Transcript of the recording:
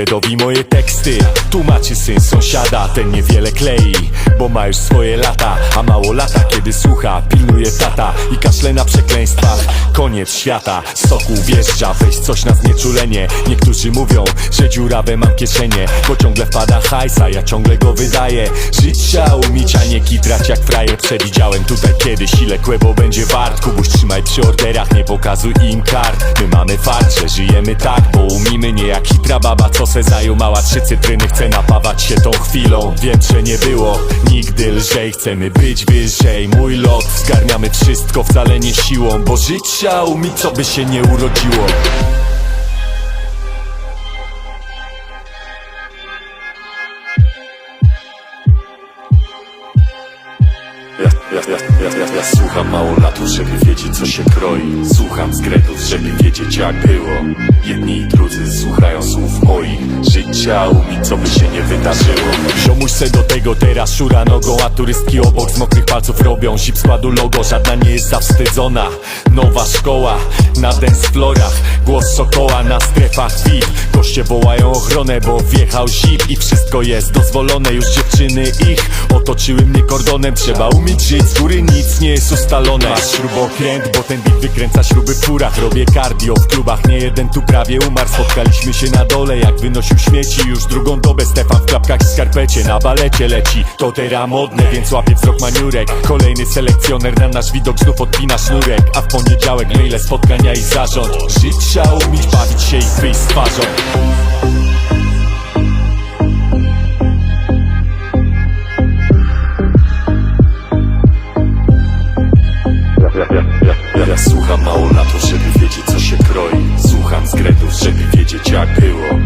Ojcowi moje teksty. Tłumaczy syn sąsiada Ten niewiele klei Bo ma już swoje lata A mało lata kiedy słucha Pilnuje tata I kaszle na przekleństwach. Koniec świata soku wjeżdża Weź coś na znieczulenie. Niektórzy mówią Że dziurawe mam kieszenie Bo ciągle wpada hajsa Ja ciągle go wydaję. Żyć trzeba nie kitrać jak frajer Przewidziałem tutaj kiedyś Ile kłębo będzie wart. Kubuś trzymaj przy orderach Nie pokazuj im kart. My mamy fart, że żyjemy tak Bo umimy nie jak hitra baba Co se zajumała trzy cytryny. Chce napawać się tą chwilą. Wiem, że nie było nigdy lżej. Chcemy być wyżej. Mój lot Zgarniamy wszystko wcale nie siłą Bo żyć trzeba umieć co by się nie urodziło Ja, ja, ja, ja, ja, ja słucham mało latów, żeby wiedzieć co się kroi. Słucham z gretów, żeby wiedzieć jak było. Jedni i drudzy słuchają słów moich. Trzeba umieć, co by się nie wydarzyło. Ziomuś se do tego teraz szura nogą A turystki obok z mokrych palców robią. Zip składu logo, żadna nie jest zawstydzona. Nowa szkoła na dance florach Głos sokoła na strefach VIP. Goście wołają ochronę, bo wjechał zip I wszystko jest dozwolone, już dziewczyny ich Otoczyły mnie kordonem, trzeba umieć żyć Z góry nic nie jest ustalone. Masz śrubokręt, bo ten beat wykręca śruby w furach. Robię cardio w klubach, nie jeden tu prawie umarł. Spotkaliśmy się na dole, jak wynosił śmieci. Już drugą dobę Stefan w klapkach i skarpecie. Na balecie leci, to teraz modne Więc łapie wzrok maniurek. Kolejny selekcjoner na nasz widok znów odpina sznurek. A w poniedziałek maile, działania i zarząd. Żyć trzeba umieć, bawić się i wyjść z twarzą. Ja słucham mało na to, żeby wiedzieć co się kroi. Słucham z gretów, żeby wiedzieć jak było.